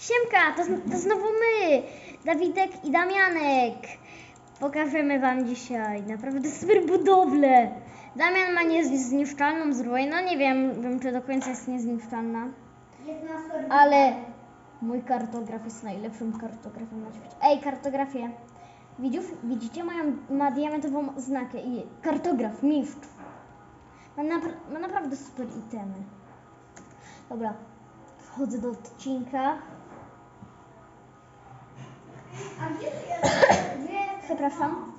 Siemka, to, to znowu my, Dawidek i Damianek. Pokażemy wam dzisiaj naprawdę super budowlę. Damian ma niezniszczalną zbroję, no nie wiem, wiem czy do końca jest niezniszczalna, ale mój kartograf jest najlepszym kartografem na świecie. Ej, kartografie, widzisz, widzicie, mają, ma diamentową znakę i kartograf, mistrz. Ma, napra- ma naprawdę super itemy. Dobra, wchodzę do odcinka. Przepraszam.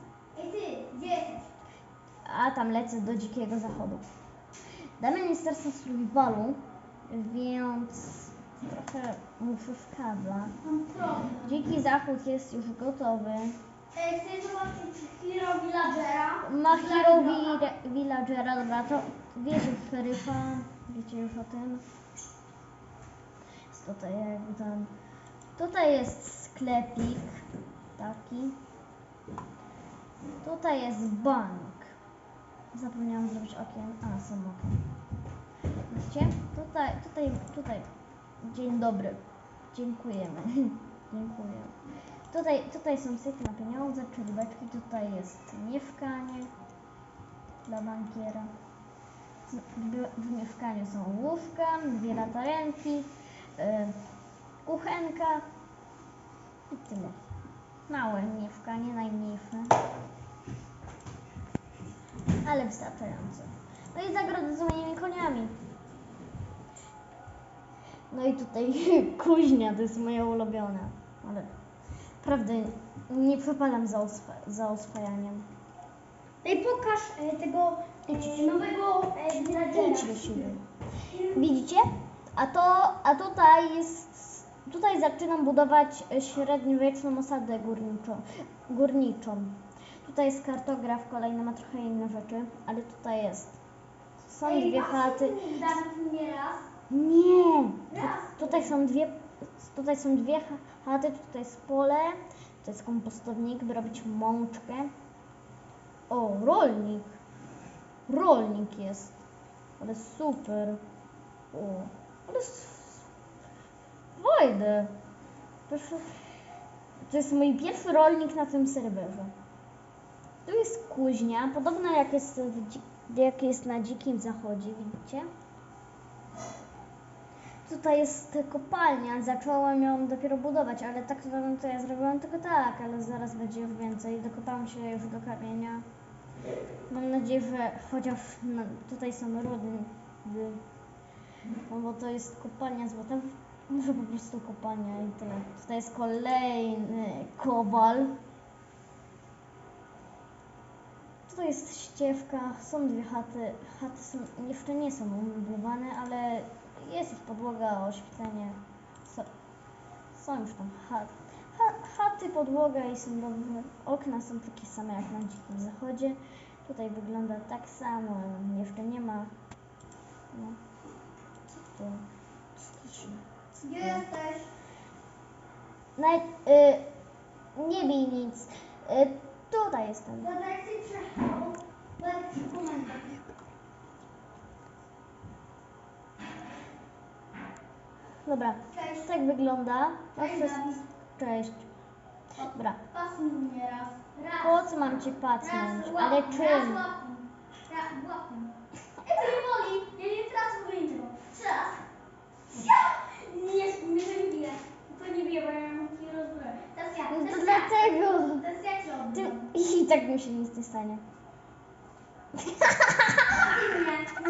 A tam lecę do dzikiego zachodu. Teraz na survivalu, więc trochę mu przeszkadza. Dziki zachód jest już gotowy. Chcesz zobaczyć Villagera? Ma Hero Vi- Villagera, dobra, to wiecie szeryfa, wiecie już o tym. Jest Tutaj jakby tam. Tutaj jest sklepik taki. Tutaj jest bank. Zapomniałam zrobić okien. A, są okien. Widzicie? Tutaj, tutaj, tutaj. Dzień dobry. Dziękujemy. Dziękuję. Tutaj, tutaj są syfy na pieniądze, czyli beczki. Tutaj jest mieszkanie dla bankiera. W, mieszkaniu są łóżka, dwie latarenki, yy, kuchenka i tyle. Małe mieszkanie, najmniejsze. Ale wystarczające. No i zagroda z moimi koniami. No i tutaj kuźnia, to jest moja ulubiona. Ale prawdę nie przepalam za, oswa, za oswajaniem. Ej, pokaż e, tego e, nowego e. Widzicie? A to, a tutaj jest, tutaj zaczynam budować średniowieczną osadę górniczą. górniczą. Tutaj jest kartograf, kolejny ma trochę inne rzeczy, ale tutaj jest. Są Ej, dwie chaty. Nie raz. Nie! Raz. Tu, tutaj są dwie, tutaj są dwie cha- chaty, tutaj jest pole, to jest kompostownik, by robić mączkę. O, rolnik. Rolnik jest. Ale super. O, ale s- Proszę. To jest mój pierwszy rolnik na tym serwerze. Tu jest kuźnia, podobno jak jest, jak jest na dzikim zachodzie, widzicie? Tutaj jest kopalnia, zacząłem ją dopiero budować, ale tak to, to ja zrobiłam tylko tak, ale zaraz będzie już więcej. Dokopałam się już do kamienia. Mam nadzieję, że chociaż tutaj są rudy, no bo to jest kopalnia złota, może po prostu kopalnia i tyle. Tutaj jest kolejny kowal. Tutaj jest ścieżka, są dwie chaty. Chaty są, jeszcze nie są umeblowane, ale jest już podłoga, oświetlenie. So, są już tam chaty. Ha, chaty, podłoga i są dobrze. Okna są takie same jak na dzikim zachodzie. Tutaj wygląda tak samo, jeszcze nie ma. No. Co to? Gdzie jesteś? Nawet, y, nie bij nic. Y, tutaj jestem. Dobra, Cześć. tak wygląda. Cześć, Dawid. Cześć. Dobra, Pasnij mnie raz. Raz. po co mam cię pacnąć? Raz Ale czym? Raz łapą. Raz łapą. Ej, to nie boli. Ja nie tracę pojęcia. Trzy raz. Ja! Nie, nie, nie biję. To nie biję, bo ja mam taki rozbroj. Teraz ja. No to teraz dlatego. Ja. Teraz ja cię Ty. I tak mi się nic nie stanie. Nie,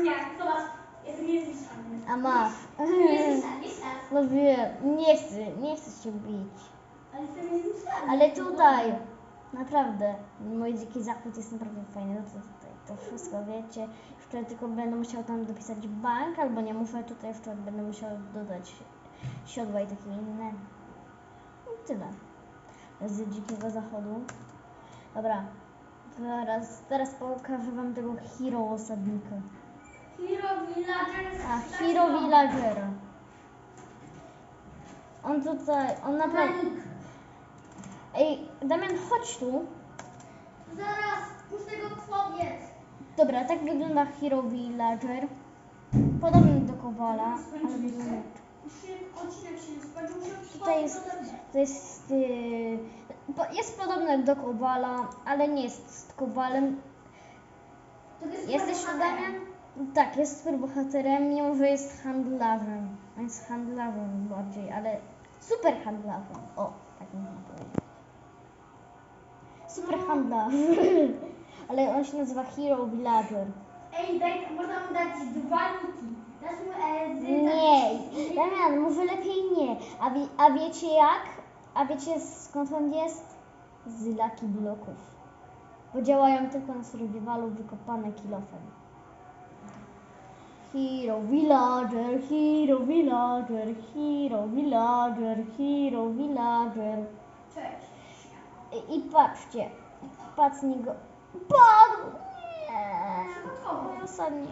nie, zobacz. Ja to nie jest zniszczalny. A masz. Nie jest zniszczalny, jest raz. No wiem, nie chcę, nie chcę cię bić. Ale to nie jest zniszczalny. Ale tutaj, naprawdę, mój dziki zachód jest naprawdę fajny. No to, tutaj, to wszystko wiecie. Jeszcze tylko będę musiał tam dopisać bank, albo nie muszę, tutaj jeszcze będę musiał dodać siodła i takie inne. I tyle. Z dzikiego zachodu. Dobra, teraz, teraz pokażę wam tego hero osadnika. Hero Villager A, hero villagera. On tutaj, on naprawdę... Ej, Damian, chodź tu. Zaraz, muszę go powiedz. Dobra, tak wygląda Hero Villager. Podobny do Kowala, ale wygląda... Odcinek się skończył, muszę tutaj jest, to jest, yy, jest podobny do Kowala, ale nie jest Kowalem. To jest Jesteś. Damian? Tak, jest superbohaterem, mimo że jest handlarzem. On jest handlarzem bardziej, ale super handlarzem. O, tak można powiedzieć. Super handlarz. ale on się nazywa Hero Villager. Ej, daj, można mu dać dwa niki. Dasz mu e, z, Nie, Damian, może lepiej nie. A, wie, a wiecie jak? A wiecie skąd on jest? Z Lucky Bloków. Bo działają tylko na survivalu wykopane kilofem. Hero Villager, Hero Villager, Hero Villager, Hero Villager. Cześć. I, i patrzcie, pacnij go. Padł! Nie! Osadnik.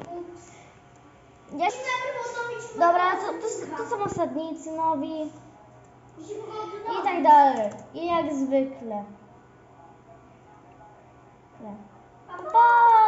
Ja... Dobra, to, to, to są osadnicy nowi. I tak dalej. I jak zwykle. Le. Pa, pa. Pa!